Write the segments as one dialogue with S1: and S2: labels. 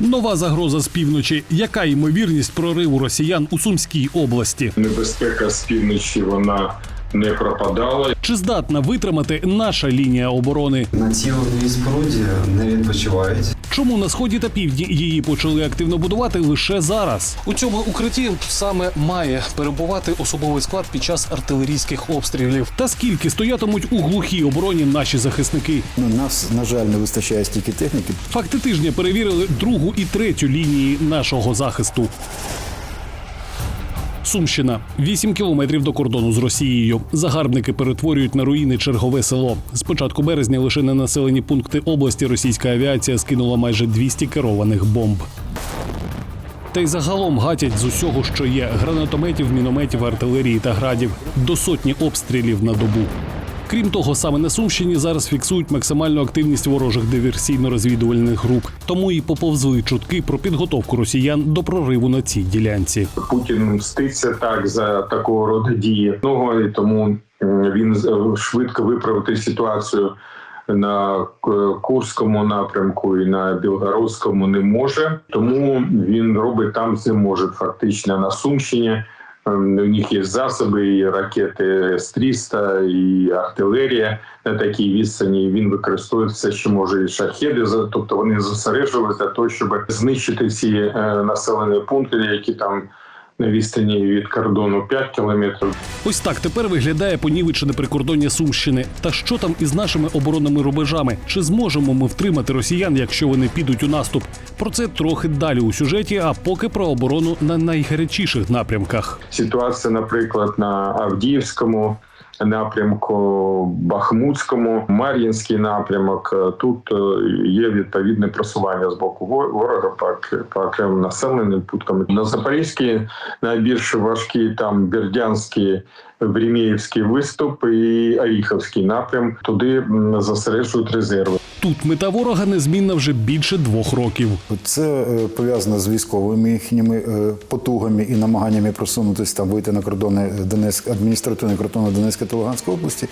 S1: Нова загроза з півночі. Яка ймовірність прориву росіян у Сумській області?
S2: Небезпека з півночі вона не пропадала.
S1: Чи здатна витримати наша лінія оборони?
S3: На цілому вогневій споруді не відпочивають.
S1: Чому на сході та півдні її почали активно будувати лише зараз?
S4: У цьому укритті саме має перебувати особовий склад під час артилерійських обстрілів.
S1: Та скільки стоятимуть у глухій обороні наші захисники?
S5: Ну, нас, на жаль, не вистачає стільки техніки.
S1: Факти тижня перевірили другу і третю лінії нашого захисту. Сумщина 8 кілометрів до кордону з Росією. Загарбники перетворюють на руїни чергове село. З початку березня лише на населені пункти області російська авіація скинула майже 200 керованих бомб. Та й загалом гатять з усього, що є: гранатометів, мінометів, артилерії та градів до сотні обстрілів на добу. Крім того, саме на Сумщині зараз фіксують максимальну активність ворожих диверсійно-розвідувальних груп. Тому і поповзли чутки про підготовку росіян до прориву на цій ділянці.
S2: Путін мститься так за такого роду дії. Ну і тому він е, швидко виправити ситуацію на е, Курському напрямку і на Білгородському не може. Тому він робить там, це може фактично на Сумщині. У них є засоби, і ракети С-300, і артилерія на такій відстані. Він використовує все, що може і шахеди. Тобто вони зосереджувалися для того, щоб знищити ці е, населені пункти, які там на відстані від кордону 5 кілометрів.
S1: Ось так тепер виглядає понівечене прикордоння Сумщини. Та що там із нашими оборонними рубежами? Чи зможемо ми втримати росіян, якщо вони підуть у наступ? Про це трохи далі у сюжеті. А поки про оборону на найгарячіших напрямках.
S2: Ситуація, наприклад, на Авдіївському напрямку, Бахмутському, Мар'їнський напрямок. Тут е, є відповідне просування з боку ворога по, окремим населеним пунктам. На Запорізькій найбільш важкі там Бердянський, Времіївський виступ і Оріховський напрям. Туди зосереджують резерви.
S1: Тут мета ворога незмінна вже більше двох років.
S5: Це е, пов'язано з військовими їхніми е, потугами і намаганнями просунутися там, вийти на кордони Донецьк, адміністративні кордони Донецької та Луганської області.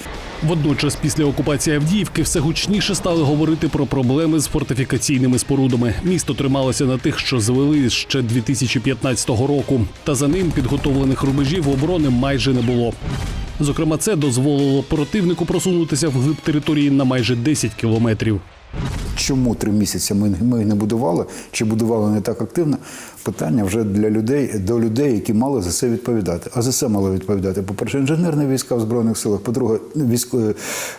S1: Водночас, після окупації Авдіївки, все гучніше стали говорити про проблеми з фортифікаційними спорудами. Місто трималося на тих, що звели ще 2015 року. Та за ним підготовлених рубежів оборони майже не було. Зокрема, це дозволило противнику просунутися вглиб території на майже 10 кілометрів.
S5: Чому три місяці ми, ми не будували, чи будували не так активно? Питання вже для людей, до людей, які мали за це відповідати. А за це мали відповідати, по-перше, інженерні війська в Збройних силах, по-друге, військо,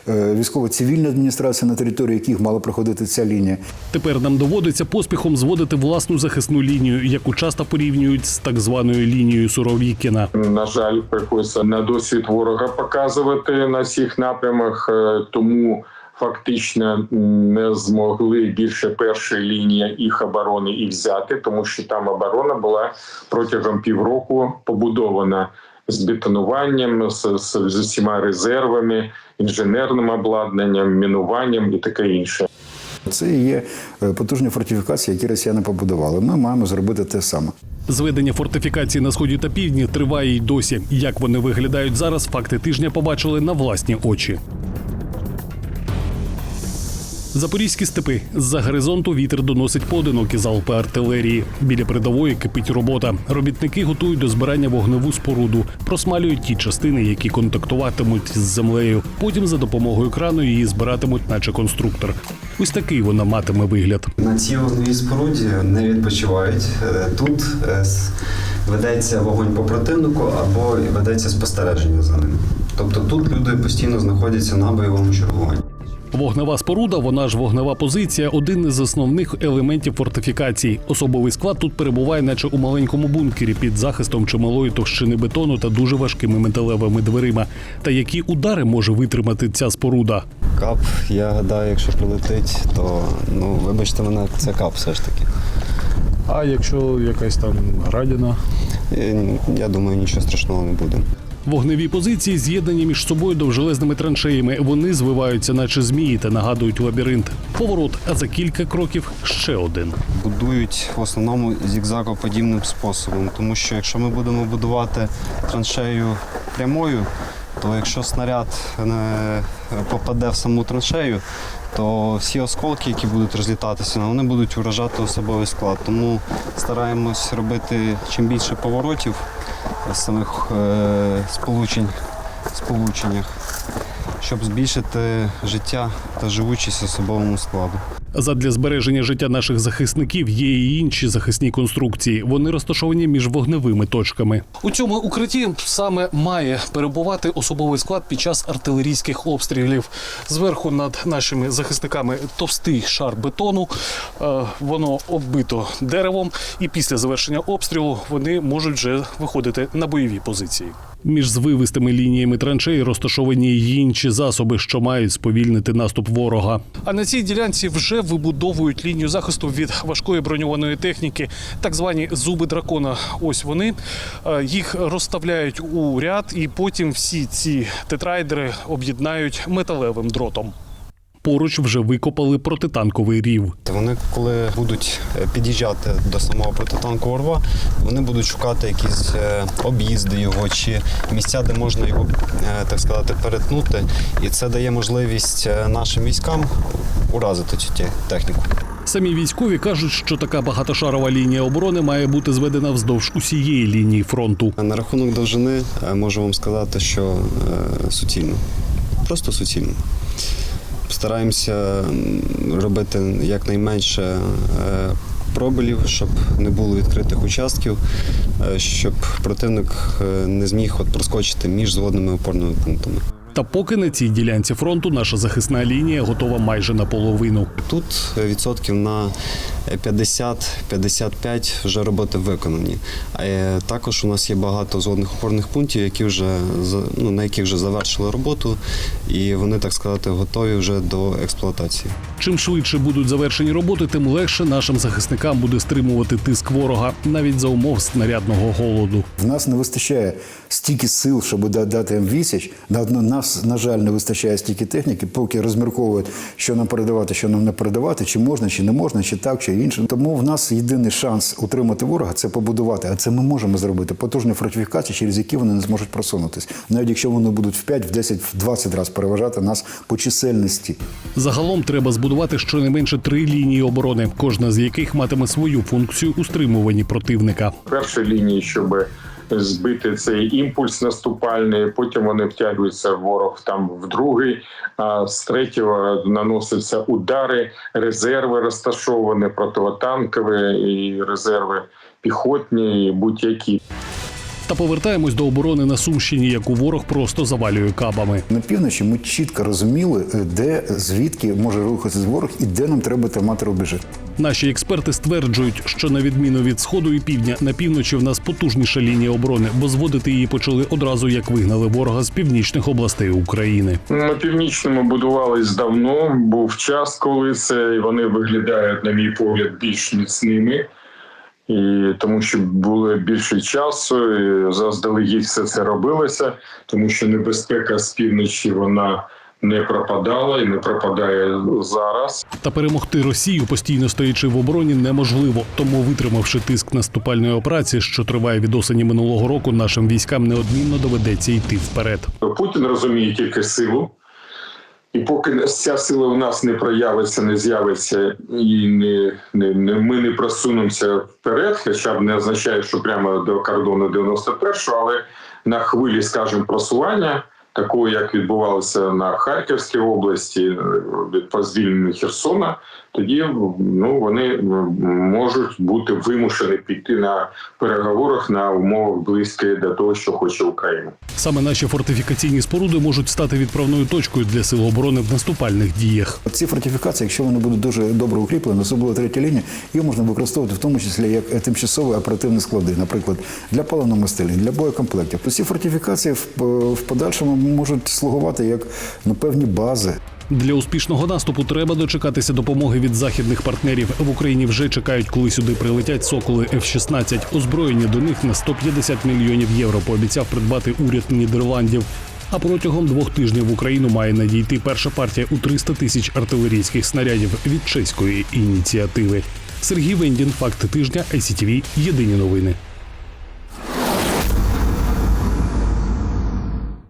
S5: е, військово-цивільна адміністрація, на території яких мала проходити ця лінія.
S1: Тепер нам доводиться поспіхом зводити власну захисну лінію, яку часто порівнюють з так званою лінією Суровікіна.
S2: На жаль, приходиться на досвід ворога показувати на всіх напрямах, е, тому фактично не змогли більше першої лінії їх оборони і взяти, тому що там оборона була протягом півроку побудована з бетонуванням, з, з, з усіма резервами, інженерним обладнанням, мінуванням і таке інше.
S5: Це є е, потужні фортифікації, які росіяни побудували. Ми маємо зробити те саме.
S1: Зведення фортифікацій на сході та півдні триває й досі. Як вони виглядають зараз, факти тижня побачили на власні очі. Запорізькі степи з-за горизонту вітер доносить поодинокі залпи артилерії. Біля передової кипить робота. Робітники готують до збирання вогневу споруду, просмалюють ті частини, які контактуватимуть з землею. Потім за допомогою крану її збиратимуть, наче конструктор. Ось такий вона матиме вигляд.
S3: На цій вогневій споруді не відпочивають. Е, Тут е, ведеться вогонь по противнику або ведеться спостереження за ним. Тобто тут люди постійно знаходяться на бойовому чергуванні.
S1: Вогнева споруда, вона ж вогнева позиція, один із основних елементів фортифікацій. Особовий склад тут перебуває, наче у маленькому бункері під захистом чималої товщини бетону та дуже важкими металевими дверима. Та які удари може витримати ця споруда?
S3: Кап, я гадаю, якщо прилетить, то ну вибачте мене, це кап все ж таки.
S6: А якщо якась там градіна,
S3: Е, Я думаю, нічого страшного не буде.
S1: Вогневі позиції з'єднані між собою довжелезними траншеями. Вони звиваються, наче змії, та нагадують лабіринт. Поворот, а за кілька кроків ще один.
S3: Будують в основному зігзагоподібним способом, тому що якщо ми будемо будувати траншею прямою, то якщо снаряд попаде в саму траншею, то всі осколки, які будуть розлітатися, вони будуть вражати особовий склад. Тому стараємось робити чим більше поворотів самих е, сполучень, сполученнях, щоб збільшити життя та живучість особовому складу.
S1: Задля збереження життя наших захисників є і інші захисні конструкції. Вони розташовані між вогневими точками.
S4: У цьому укритті саме має перебувати особовий склад під час артилерійських обстрілів. Зверху над нашими захисниками товстий шар бетону. Е, Воно оббито деревом, і після завершення обстрілу вони можуть вже виходити на бойові позиції.
S1: Між звивистими лініями траншей розташовані й інші засоби, що мають сповільнити наступ ворога.
S4: А на цій ділянці вже вибудовують лінію захисту від важкої броньованої техніки, так звані зуби дракона. Ось вони Е, їх розставляють у ряд, і потім всі ці тетрайдери об'єднають металевим дротом.
S1: Поруч вже викопали протитанковий рів.
S3: Вони, коли будуть е, під'їжджати до самого протитанкового рва, вони будуть шукати якісь е, об'їзди його чи місця, де можна його, е, так сказати, перетнути. І це дає можливість нашим військам уразити цю техніку.
S1: Самі військові кажуть, що така багатошарова лінія оборони має бути зведена вздовж усієї лінії фронту.
S3: На рахунок довжини можу вам сказати, що суцільно. Просто суцільно. Стараємося робити якнайменше пробилів, пробелів, щоб не було відкритих участків, е, щоб противник е, не зміг от проскочити між зводними опорними пунктами.
S1: Та поки на цій ділянці фронту наша захисна лінія готова майже наполовину.
S3: Тут е, відсотків на 50-55 вже роботи виконані. А е, також у нас є багато зводних опорних пунктів, які вже ну, на яких вже завершили роботу, і вони, так сказати, готові вже до експлуатації.
S1: Чим швидше будуть завершені роботи, тим легше нашим захисникам буде стримувати тиск ворога навіть за умов снарядного голоду.
S5: В нас не вистачає стільки сил, щоб да- дати їм відсіч. На одно- нас, на жаль, не вистачає стільки техніки, поки розмірковують, що нам передавати, що нам не передавати, чи можна, чи не можна, чи так, чи інше. Тому в нас єдиний шанс утримати ворога це побудувати. А це ми можемо зробити. Потужні фортифікації, через які вони не зможуть просунутися. Навіть якщо вони будуть в 5, в 10, в 20 разів переважати нас по чисельності.
S1: Загалом треба збудувати щонайменше три лінії оборони, кожна з яких матиме свою функцію у стримуванні противника.
S2: першій лінії, щоб збити цей імпульс наступальний. Потім вони втягуються ворог там в другий. А з третього наносяться удари, резерви розташовані, противотанкові і резерви піхотні, і будь-які.
S1: Та повертаємось до оборони на Сумщині, яку ворог просто завалює кабами.
S5: На півночі ми чітко розуміли, е, де звідки може рухатися ворог і де нам треба тримати рубежі.
S1: Наші експерти стверджують, що на відміну від сходу і півдня на півночі в нас потужніша лінія оборони, бо зводити її почали одразу, як вигнали ворога з північних областей України.
S2: На північному будувались давно. Був час, коли це і вони виглядають, на мій погляд, більш міцними. І тому що було більше часу, і заздалегідь все це робилося, тому що небезпека з півночі вона не пропадала і не пропадає зараз.
S1: Та перемогти Росію, постійно стоячи в обороні, неможливо. Тому, витримавши тиск наступальної операції, що триває від осені минулого року, нашим військам неодмінно доведеться йти вперед.
S2: Путін розуміє тільки силу. І поки ця сила у нас не проявиться, не з'явиться, і не, не, не ми не просунемося вперед, хоча б не означає, що прямо до кордону 91-го, але на хвилі, скажімо, просування, такого як відбувалося на Харківській області е, від по звільненню Херсона, тоді ну вони можуть бути вимушені піти на переговорах на умовах близькі до того, що хоче Україна.
S1: Саме наші фортифікаційні споруди можуть стати відправною точкою для сил оборони в наступальних діях.
S5: Ці фортифікації, якщо вони будуть дуже добре укріплені, особливо третя лінія, їх можна використовувати в тому числі як е, тимчасові оперативні склади, наприклад, для паливно-мастильних, для боєкомплектів. Ці фортифікації в, в подальшому можуть слугувати як ну, певні бази.
S1: Для успішного наступу треба дочекатися допомоги від західних партнерів. В Україні вже чекають, коли сюди прилетять соколи F-16. Озброєння до них на 150 мільйонів євро. Пообіцяв придбати уряд Нідерландів. А протягом двох тижнів в Україну має надійти перша партія у 300 тисяч артилерійських снарядів від чеської ініціативи. Сергій Вендін, факти тижня, ICTV, Єдині новини.